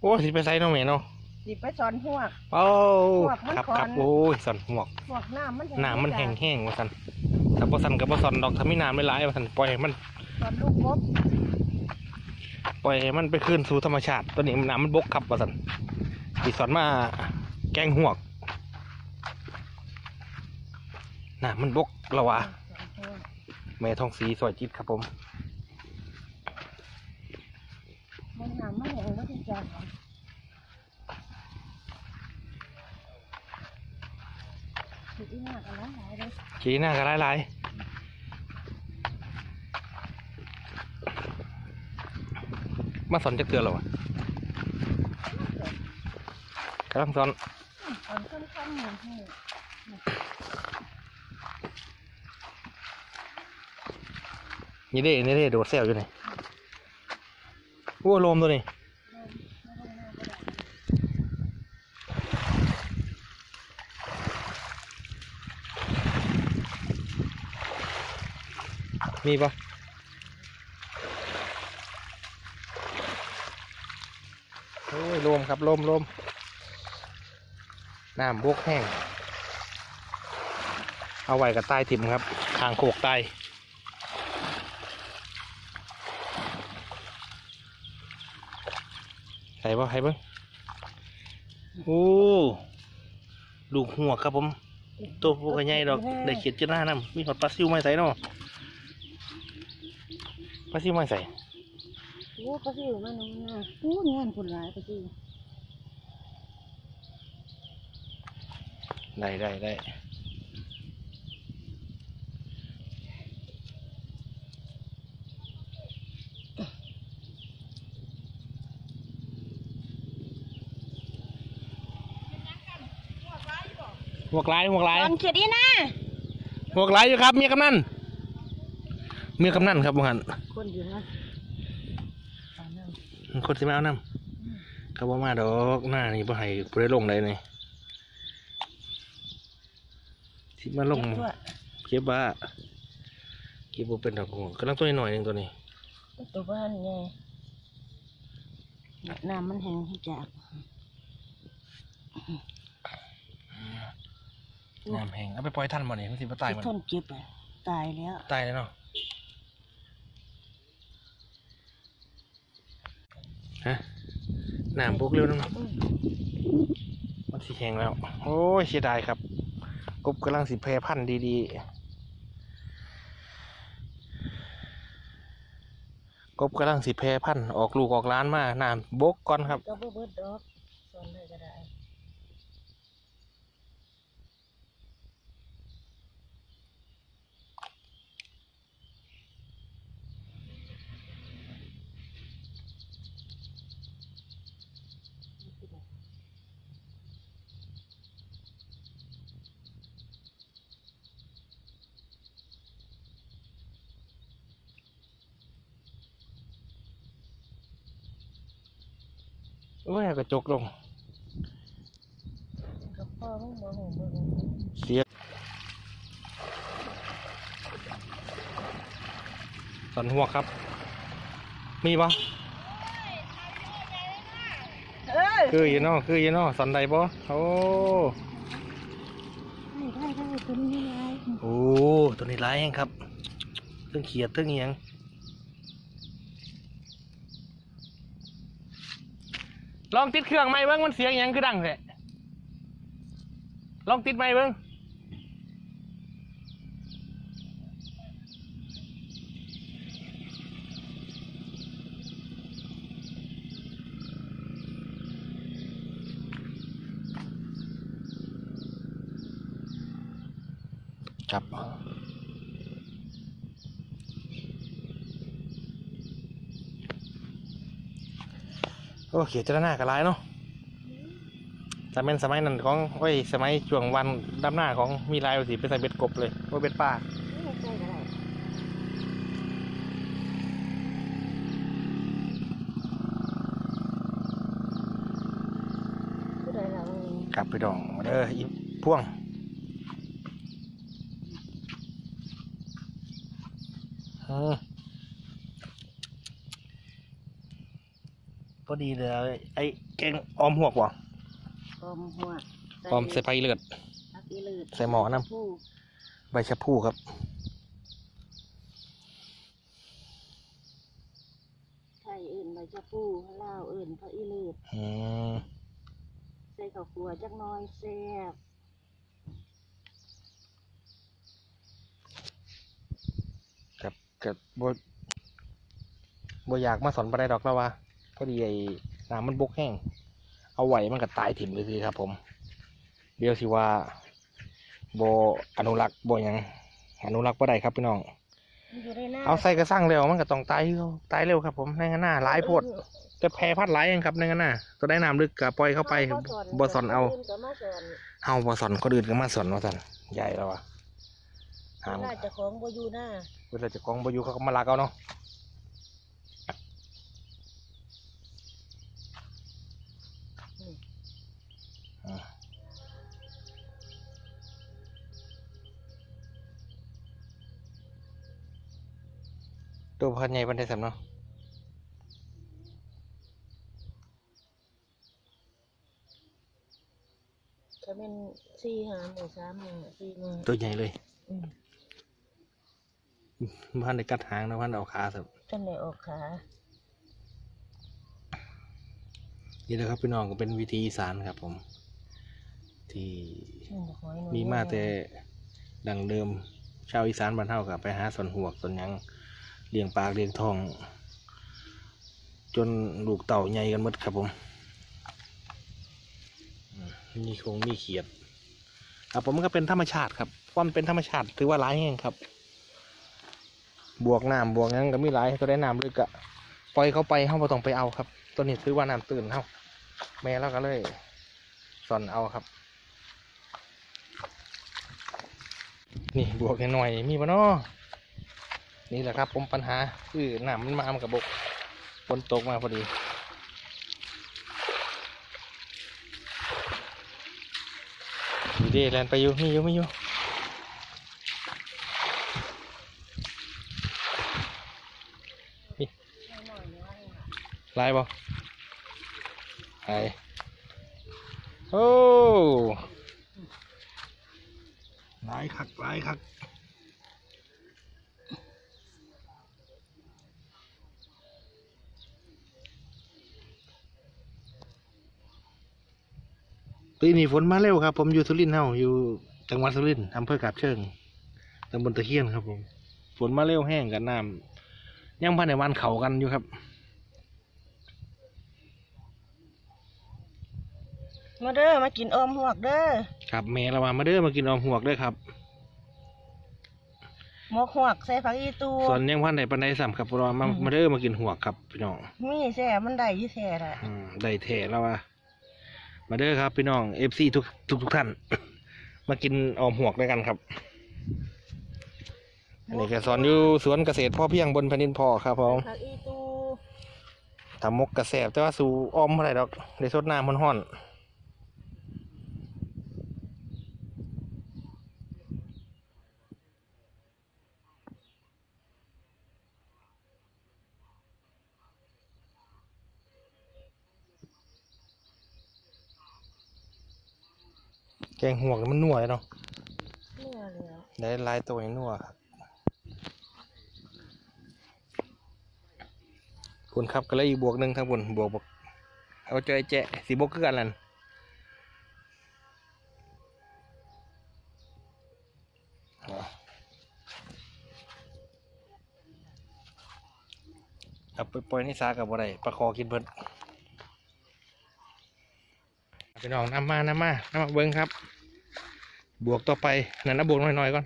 โอ้สิไปไซน้องเมเนาะสิไปสอนหวก โอ้หวกมันครับก่อน ครับโอ้ยสันหวกหวกน้ำมันน้ำมันแห้งแห้งๆว่าสันถ้าบ่สันกับบ่สันดอกถ้ามีน้ำไม่หลายว่าสันปล่อยให้มันสอนลูกกบปล่อยให้มันไปคืนสู่ธรรมชาติตัวนี้น้ำมันบกครับว่าสันสิสอนมาแกงหวกน้ำมันบกและวะ แม่ทองสีสวยจิตครับผม มันน้ำมันแห้งแล้วที่จะ สิอีหน้ากันแล้วหลายเลยขี่หน้าก็หลายๆมาสอนจักเตือนหรอวะกำลังสอนสอนค่ำๆหนึ่งให้นี่เด้นี่เด้โดดเซลอยู่นี่โอ้ลมตัวนี้ มีปะโอ้ยลมครับลมลมน้ำบวกแห้ง เอาไว้กับใต้ถิ่มครับคางโขกใต้ใส่บ่ใส่เบิ้งโอ้ลูกหัวครับผม ตัวพวกใหญ่ดอก ได้เขียดจะหน้านำมีหอดปลาซิวไม่ใส่เนาะ ปลาซิวไม่ใส่โอ้ปลาซิวมันน้ำหน้าพูดงานคนหลายปลาซิวได้ได้ได้หวกลายหวกลายสอนเขียดอีนะหวกลายอยู่ครับเมียกำนัน เมียกำนันครับมึงหันคนอยู่นะสอนน้ำคนสิมาเอาน้ำเขาบอกมาดอกหน้านี่บ่ให้บ่ได้ลงเลยนี่ที่มาลงเก็บตัวเก็บบ้าเก็บบ่เป็นดอกหัวกำลังตัวน้อยๆหนึงตัวนี้ตัวบ้านไงน้ำมันแห้งที่จากน้ำแห้งเอาไปปล่อยท่านบ่นี่มันสิบ่ตายมันทนเจ็บอะตายแล้วตายเลยเนาะฮะ น้ำบุกเร็วน้ำมันสิแห้งแล้ว โอ้ยเสียดายครับ กบกำลังสิแพร่พันธุ์ดีๆ กบกำลังสิแพร่พันธุ์ออกลูกออกล้านมาน้ำบกก่อนครับก็บ่เบิดดอกสอนได้ก็ได้ อ้ยเอากระจกลงกับพ่อมึงบ่หูเบิ่งเสียสันหัวครับ มีปะเอ้ยคืออยู่เนอคืออยู่เนอสันใดปะโอ้ได้ได้ได้ตัวนี้ไงโอ้ตัวนี้ร้ายแฮงครับเรื่องเขียดเรื่องเอียง ลองติดเครื่องไหมเบิ้งมันเสียงยังคือดังแท้ลองติดไหมเบิ้งครับ โอ้เขียดเจรหน้ากันร้ายเนาะแต่เป็นสมัยนั้นของโอ้ยสมัยช่วงวันดำหน้าของมีลายสิเป็นใส่เบ็ดกบเลยว่าเบ็ดป่ากกลับพี่ดองเด้ออีพ่วงอือ ดีเลย ไอ้แกงออมหวกบ่ออมหัวออมใส่ไฟเลือด ผักอีเลือดใส่หม้อน้ำ ผู้ใบชะพูครับ ไทยเอื่นใบชะพูลาวเอื่นผักอีเลือดอืมใส่ข้าวคั่วจักหน้อยแซ่บกับกับบ่บ่อยากมาสอนปลาได้ดอกแล้วว่าพ อดีไอ้น้ำมันบกแห้ง เอาไหวมันก็ตายถิ่มเลยทีครับ ผม เดี๋ยวสิว่าบ่อนุรักษ์บ่หยังอนุรักษ์บ่ได้ครับพี่น้องมันอยู่ในหน้าเอาใส่กระสังเร็วมันก็ต้องตายคือเขาตายเร็วครับ ผมในงั้นหน้าหลายโพดจะแพร่พัดหลายเองครับในงั้นหน้าตัวได้น้ำลึกก็ปล่อยเข้าไปบ่สอนเอานก็มาสอนเอาบ่สอนคนอื่นก็มาสอนว่าสันใหญ่แล้ววะหามน่าจะของบ่อยู่หน้าเวลาเจะกองบ่อยู่เขาก็มาลักเอาเนาะ พันใหญ่พันได้สำเนาะจะเป็นสี่หาหมู่สามหมู่สี่หมู่ตัวใหญ่เลยอืมพันได้กัดหางนะพันเอาขาสับจนได้ออกขานี่แหละครับพี่น้องก็เป็นวิธีอีสานครับผม ที่อืมหอยหนูมีมาแต่ดังเดิมชาวอีสานบ้านเฮากับไปหาสวนหวกสวนหยัง เลี้ยงปลาเลี้ยงทอง จนลูกเต่าใหญ่กันหมดครับผมอืมมีคงมีเขียดครับผมมันก็เป็นธรรมชาติครับ ความเป็นธรรมชาติถือว่าร้ายแห่งครับ บวกน้ำบวกหยังก็มีหลายตัวได้น้ำลึกอะปล่อยเขาไปเฮาบ่ต้องไปเอาครับตัวนี้ถือว่าน้ำตื่นเฮาแม่เราก็เลยสอนเอาครับ นี่บวกหน่อยมีปะเนาะ นี่แหละครับผมปัญหาคือหน้ำมันมามันกับบกฝนตกมาพอดีดีเดแลนไปอยู่มีอยู่มีอยู่นี่ไล่บ่ไล่โอ้ไล่คักไล่คัก ปีนี้ฝนมาเร็วครับ ผมอยู่สุรินทร์เฮาอยู่จังหวัดสุรินทร์อำเภอกาบเชิงตำบลตะเคียนครับ ผม ฝนมาเร็วแห้งกันน้ำยังพันในวันเขากันอยู่ครับมาเด้อมากินออมหวกเด้อครับแม่เรามามาเด้อมากินออมหวกเด้วยครับหมกหวกใส่ผักอีตูส่วนยังพันในปันไดสามครับเพราะว่ามามาเด้อมากินหวกครับพี่น้องมีแซ่มันได้อยี่แซ่ละอืมได้แท้แล้วว่า มาเด้อครับพี่น้องเอฟซีทุกทุกทุกท่าน มากินออมหวกด้วยกันครับอันนี้ก็สอนอยู่สวนเกษตรพ่อเพียงบนแผ่นดินพ่อครับผมผักอีตูทำมกกระแสบแต่ว่าสู่ออมเท่าไหร่ดอกได้สดน้ำมันห้อน แกงหัวกมันนัวเลยเนาะเนื้อเหลือได้หลายตัวให้นัวครับคุณครับก็เลยอีกบวกหนึ่งทั้งบนบวกบวกเอาเจอไอ้แจะสีบวกคือกันนั่นเอาเอาไปปล่อยในสากับบ่ได้ประคอกินเพิ่น ไปน้องน้ำมาน้ำมาน้ำมาเบิ้งครับ บวกต่อไปนั่นนะบวกหน่อยๆก่อน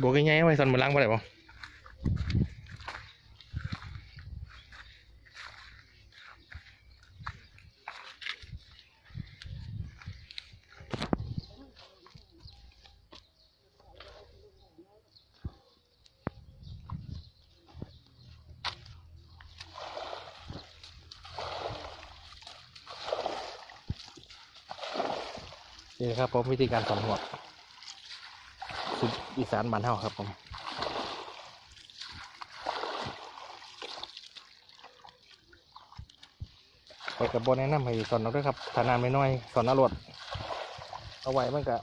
บวกง่ายๆไว้สอนมือล้างไปได้บ่ นี่ครับผมวิธีการสอนหัวสุดอีสานบ้านเฮาครับผมกับบอแนะนำให้สอนเราด้วยครับถ้านานไม่น้อยสอนอรวดเอาไว้มันก็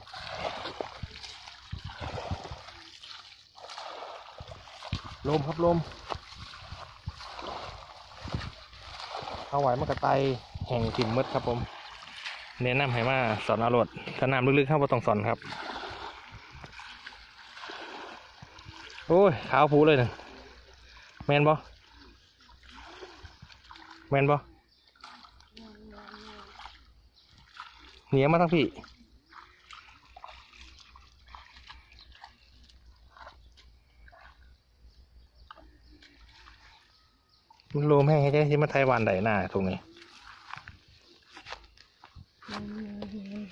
ลมครับลมเอาไว้มันก็ไตแห่งถิ่มมืดครับผม แนะนำให้มาสอนอารวดถ้าน้ำลึกๆเข้าบ่ต้องสอนครับ โอ้ยขาวผูเลยนะแมนบอแมนบอเหนียมาทั้งพี่มันรวมให้ให้ได้ที่มาไทยวันใดหน้าตรงนี้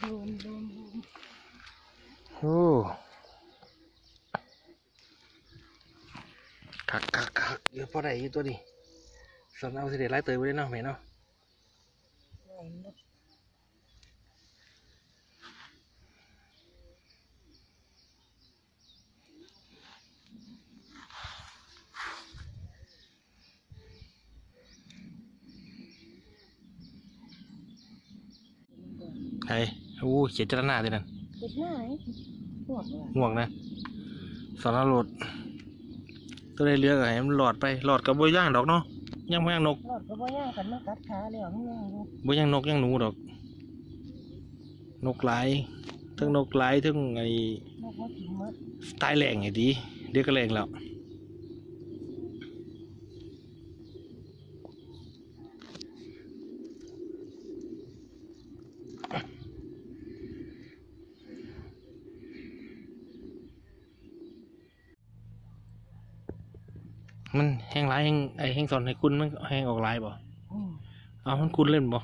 รวมรวมรวม โอ้คักคักคักเดี๋ยวพอ ได้อยู่ตัวนี้สอนเอาเสด็จไล่เตยไว้เลยเนาะแม่เนาะไอ้โอ้เขียนจรหน้าด้วยนั่นเด็กหน้าไอ้หวดเลยง่วงนะสารโหลด ตัวได้เลือกให้มันหลอดไปหลอดกับบ่ย่างดอกเนาะย่างบ่ย่างนกหลอดก็บ่ย่างกันมากัดขาแล้วมันยังอยู่บ่ย่างนกย่างหนูดอก นกหลายทั้งนกหลายทั้งไอ้นกมากินหมดสไตล์แรงไอ้ดีเดี๋ยวก็แรงแล้ว งหลายแห้งไอ้แห้งสอนให้คุณมันแห้งออกหลายบ่อืมเอามันคุณเล่นบ่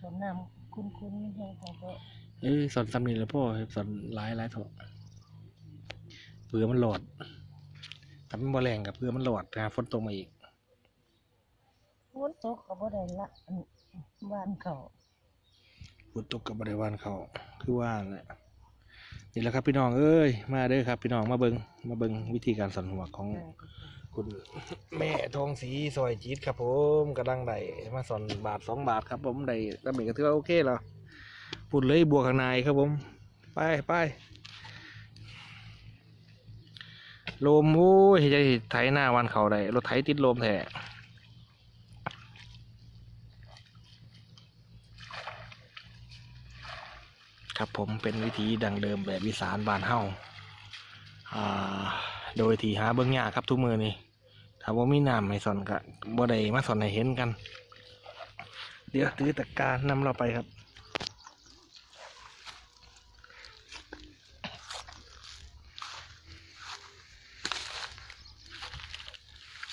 สวนน้ำคุณคุณไม่ใช่ของก็เออสอนซ้ำนี่แหล้วพ่อสอนหลายหลายเถอะเผื่อมันหลอดทำมันบ่แรงกับเผื่อมันหลอดนะฝนตกมาอีกฝนตกก็บ่ได้ละอันบ้านเขาฝนตกกับบริวารเขาคือว่าแหละนี่แหละครับพี่น้องเอ้ยมาเด้อครับพี่น้องมาเบิงมาเบิงวิธีการสอนหัวของคุ ณแม่ทองสีซอยจีดครับผมกำลังได้มาสอนบาทสองบาทครับ ผมได้ระเบิดก็ถือว่าโอเคแล้วปุ่นเลยบวกข้างในครับผม ไปไปโลมโอ้ยจะไถหน้าวันเขาได้รถไถติดโลมแท้ครับผมเป็นวิธีดังเดิมแบบวิสานบานเฮาอ่าโดยที่หาเบื้องยากครับทุกมือนี่ ถ้าว่ามีน้ำให้สอนก็บ่ได้มาสอนให้เห็นกัน เดี๋ยวถือตะการนำเราไปครับ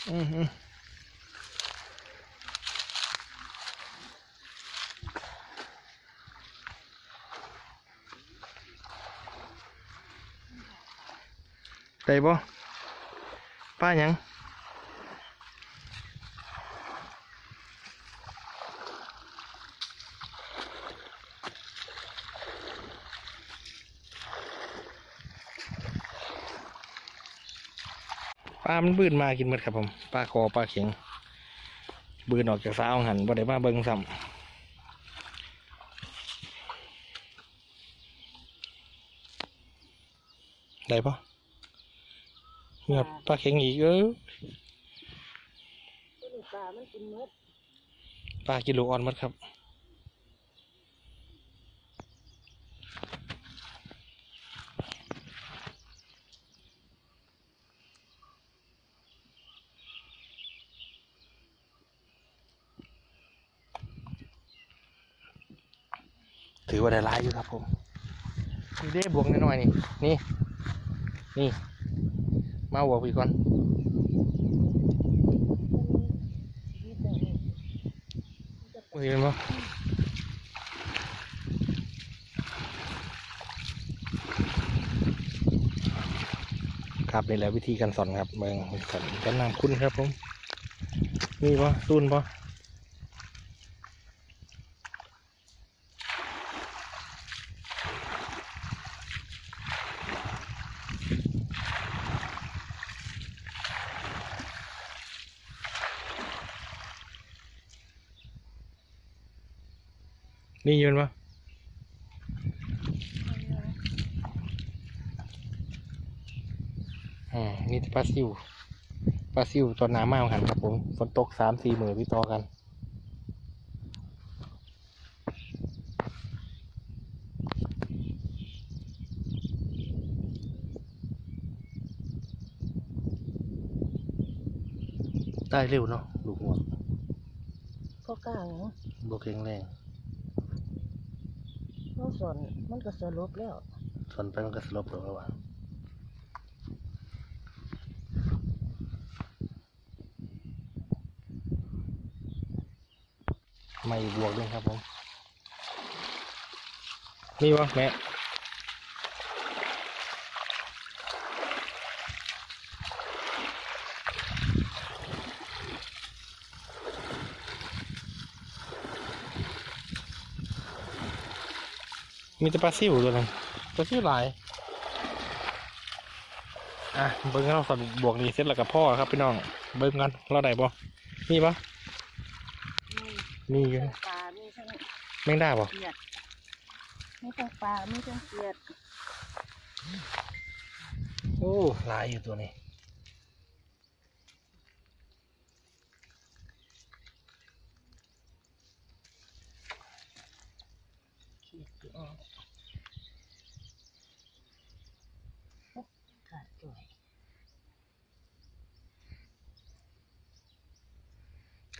อือหือได้บ่ป้ายัง ลามันบืนมากินหมดครับผมปลาคอปลาเข็งบืนออกจากสาวหันบ่ได้มาเบิ่งซ้ำได้ปะเงียบปลาเข็งอีกเออตัวนี้ปลามันกินหมดปลากิโลออนหมัดครับ ถือว่าได้ร้ายอยู่ครับผมนี่เด้บวกนิดหน่อยๆนี่ นี่ นี่ มาบวกอีกก่อนชีวิตแบบนี้เห็นปะครับนี่แหละวิธีการสอนครับเมืองสอนกันนำคุณครับผม นี่ปะตุนปะ นี่ยืนปะอ่า นี่ปลาซิว ปลาซิวตัวน้ำมากหันครับผม ฝนตกสามสี่หมื่นพี่ต่อกันได้เร็วเนาะลูกหัวก็กล้าหยังบวแข็งแรง เขาสอนมันก็สรุปแล้วสนไปมันก็สลบแล้วว่าไม่บวกด้วยครับผม นี่วะแม่ มีแต่ปลาซิวตัวนึงปลาซิวหลาย อะเบิ้งเราสอนบวกนี่เสร็จแล้วกับพ่อครับพี่น้อง เบิ้งกันเราได้บ่มีปะมีอยู่ปลามีทั้งแมงได้บ่เขียดมีทั้งปลามีทั้งเขียดโอ้หลายอยู่ตัวนี้เขียดอยู่ออกขาดจ่อย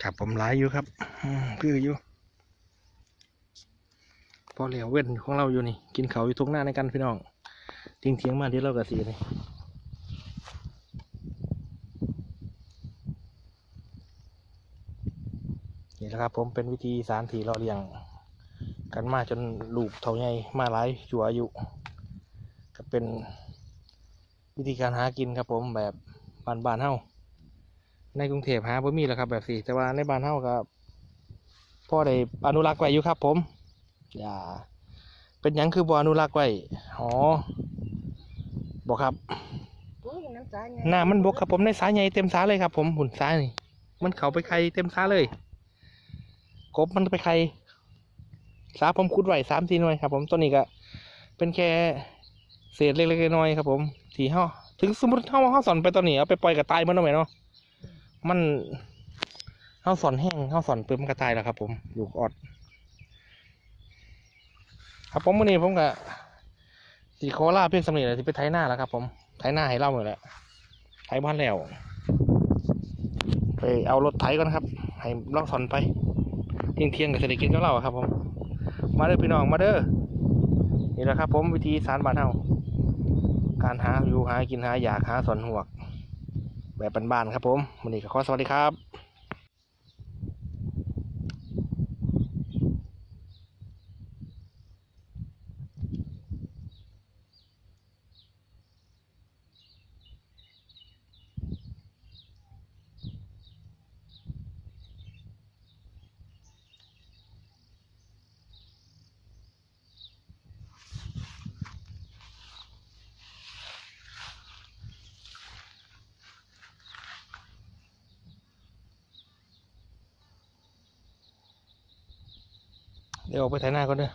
ครับผมหลายอยู่ครับอืมคืออยู่พอเหลียวเว้นของเราอยู่นี่ กินเขาอยู่ทุกหน้าในกันพี่น้องทิ้งเทียงมาที่เรากระสีเลยนี่แหละครับผมเป็นวิธีสารถีเราเลี้ยง กันมาจนลูกเท่าใหญ่มาหลายชั่วอายุก็เป็นวิธีการหากินครับผมแบบบานๆเฮา ในกรุงเทพหาบ่มีแล้วครับแบบสี่แต่ว่าในบ้านเฮาก็พ่อได้อนุรักษ์ไว้อยู่ครับ ผมอย่าเป็นหยังคือบ่อนุรักษ์ไว้อ๋อบอกครับโอ้ยน้ำตาลน้ำมันบกครับผมในสาใหญ่เต็มสาเลยครับ ผมหุ่นสานี่มันเขาไปไข่เต็มสาเลยกบมันไปไข่สาผมขุดไว้สามสี่หน่วยครับ ผมตัวนี้ก็เป็นแค่เศษเล็กๆน้อยๆครับ ผมที่เฮาถึงสมมติเฮาเฮาสอนไปตอนนี้เอาไปปล่อยกับตายมันเอาไหมเนาะ มันเฮาสอนแห้งเฮาสอนเปิ่มนกระตายแล้วครับ ผมลูกออด ครับผมวันนี้ผมก็สีโคลาเพียงสำเร็จเลยที่ไปไถหน้าแล้วครับ ผมไถหน้าให้เล่าหมดแล้วไถบ้านแล้วไปเอารถไถก่อนครับ ให้เล่าสอนไปเที่ยงเที่ยงๆกับเศรษฐกิจก็เล่าครับ ผม มาเด้อพี่น้องมาเด้อนี่แหละครับ ผมวิธีสารบ้านเฮาการหาอยู่หากินหาอยากหาสอนหวก แบบบ้านๆครับผมวันนี้ก็ขอสวัสดีครับ เดี๋ยวออกไปถ่ายหน้าก่อนเด้อ